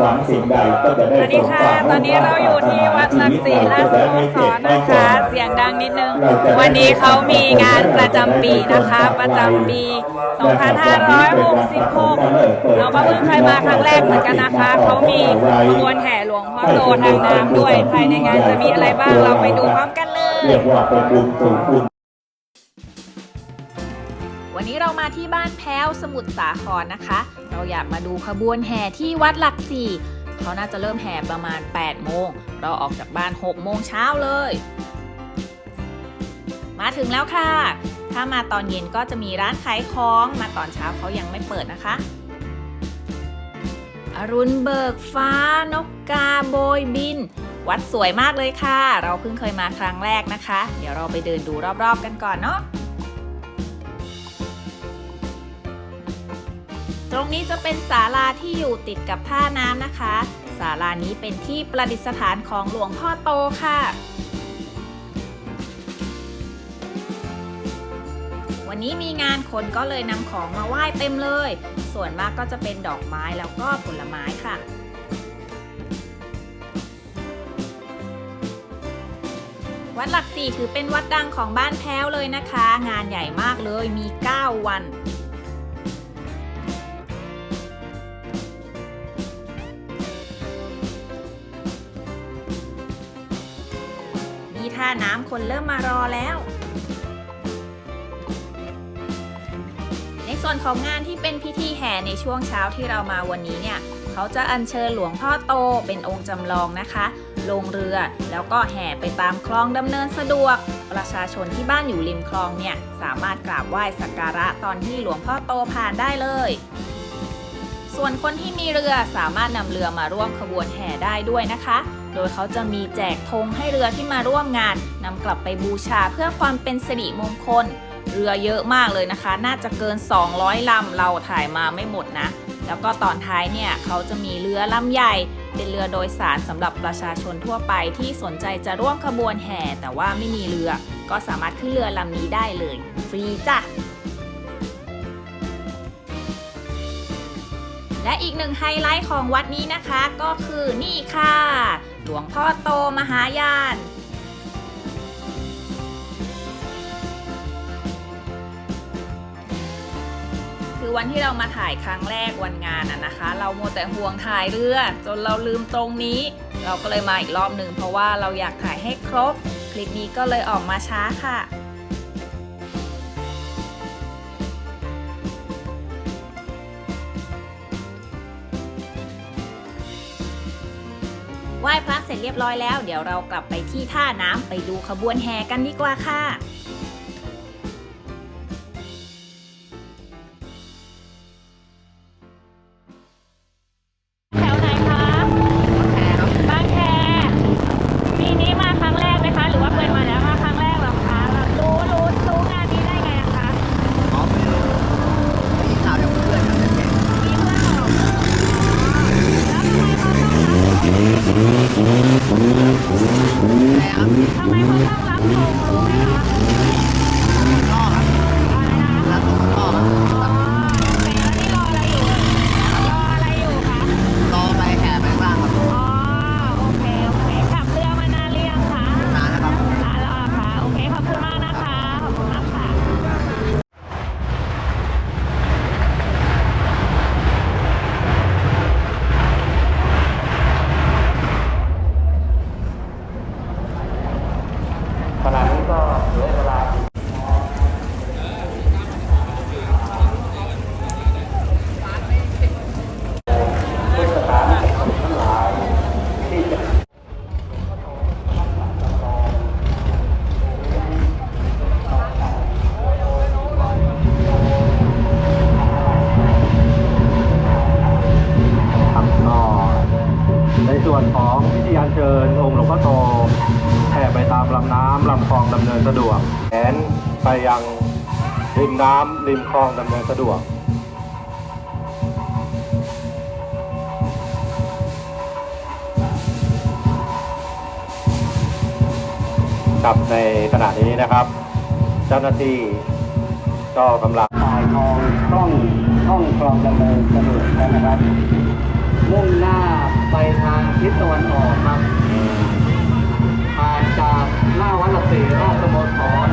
หวังสิ่งใดก็จะได้สวัสดีค่ะ ตอนนี้เราอยู่ที่วัดหลักศรีราชสโมสรนะคะ เสียงดังนิดนึง วันนี้เขามีงานประจำปีนะคะ ประจำปี 2566เราก็เพิ่งเคยมาครั้งแรกเหมือนกันนะคะ เขามีขบวนแห่หลวงพ่อโตทางน้ำด้วย ภายในงานจะมีอะไรบ้าง เราไปดูพร้อมกันเลย เรียกว่าเป็นบุญสูงบุญ วันนี้เรามาที่บ้านแพ้วสมุทรสาครนะคะ เราอยากมาดูขบวนแห่ที่วัดหลักสี่เขาน่าจะเริ่มแห่ประมาณ 8 โมง เราออกจากบ้าน 6 โมงเช้าเลย มาถึงแล้วค่ะ ถ้ามาตอนเย็นก็จะมีร้านขายของ มาตอนเช้าเขายังไม่เปิดนะคะ อรุณเบิกฟ้า นกกาโบยบิน วัดสวยมากเลยค่ะ เราเพิ่งเคยมาครั้งแรกนะคะ เดี๋ยวเราไปเดินดูรอบๆกันก่อนเนาะ ตรงนี้จะเป็นศาลาที่อยู่ติดกับท่าน้ำนะคะ ศาลานี้เป็นที่ประดิษฐานของหลวงพ่อโตค่ะ วันนี้มีงานคนก็เลยนำของมาไหว้เต็มเลย ส่วนมากก็จะเป็นดอกไม้แล้วก็ผลไม้ค่ะวัดหลักสี่ถือเป็นวัดดังของบ้านแพ้วเลยนะคะ งานใหญ่มากเลยมี 9 วันาน้ำคนเริ่มมารอแล้ว ในส่วนของงานที่เป็นพิธีแห่ในช่วงเช้าที่เรามาวันนี้เนี่ย เขาจะอัญเชิญหลวงพ่อโตเป็นองค์จำลองนะคะ ลงเรือแล้วก็แห่ไปตามคลองดำเนินสะดวก ประชาชนที่บ้านอยู่ริมคลองเนี่ยสามารถกราบไหว้สักการะตอนที่หลวงพ่อโตผ่านได้เลยส่วนคนที่มีเรือสามารถนำเรือมาร่วมขบวนแห่ได้ด้วยนะคะ โดยเขาจะมีแจกธงให้เรือที่มาร่วมงานนำกลับไปบูชาเพื่อความเป็นสิริมงคล เรือเยอะมากเลยนะคะ น่าจะเกิน 200ลำเราถ่ายมาไม่หมดนะ แล้วก็ตอนท้ายเนี่ยเขาจะมีเรือลำใหญ่ เป็นเรือโดยสารสำหรับประชาชนทั่วไปที่สนใจจะร่วมขบวนแห่ แต่ว่าไม่มีเรือ ก็สามารถขึ้นเรือลำนี้ได้เลย ฟรีจ้ะและอีกหนึ่งไฮไลท์ของวัดนี้นะคะก็คือนี่ค่ะ หลวงพ่อโตมหายานคือวันที่เรามาถ่ายครั้งแรกวันงานอะนะคะ เราโมแต่ห่วงถ่ายเรือ จนเราลืมตรงนี้ เราก็เลยมาอีกรอบหนึ่งเพราะว่าเราอยากถ่ายให้ครบ คลิปนี้ก็เลยออกมาช้าค่ะ เรียบร้อยแล้ว เดี๋ยวเรากลับไปที่ท่าน้ำไปดูขบวนแห่กันดีกว่าค่ะ องพิธีอัญเชิญองค์หลวงพ่อโตแผ่ไปตามลำน้ำลำคลองดำเนินสะดวกแผนไปยังริมน้ำริมคลองดำเนินสะดวกครับในขณะนี้นะครับ เจ้าหน้าที่ก็กำลังถ่ายทองต้องต้องคลองดำเนินสะดวกนะครับ มุ่งหน้าไปทางทิศตะวันออกครับผ่านจากหน้าวัดหลักสี่ราชสโมสร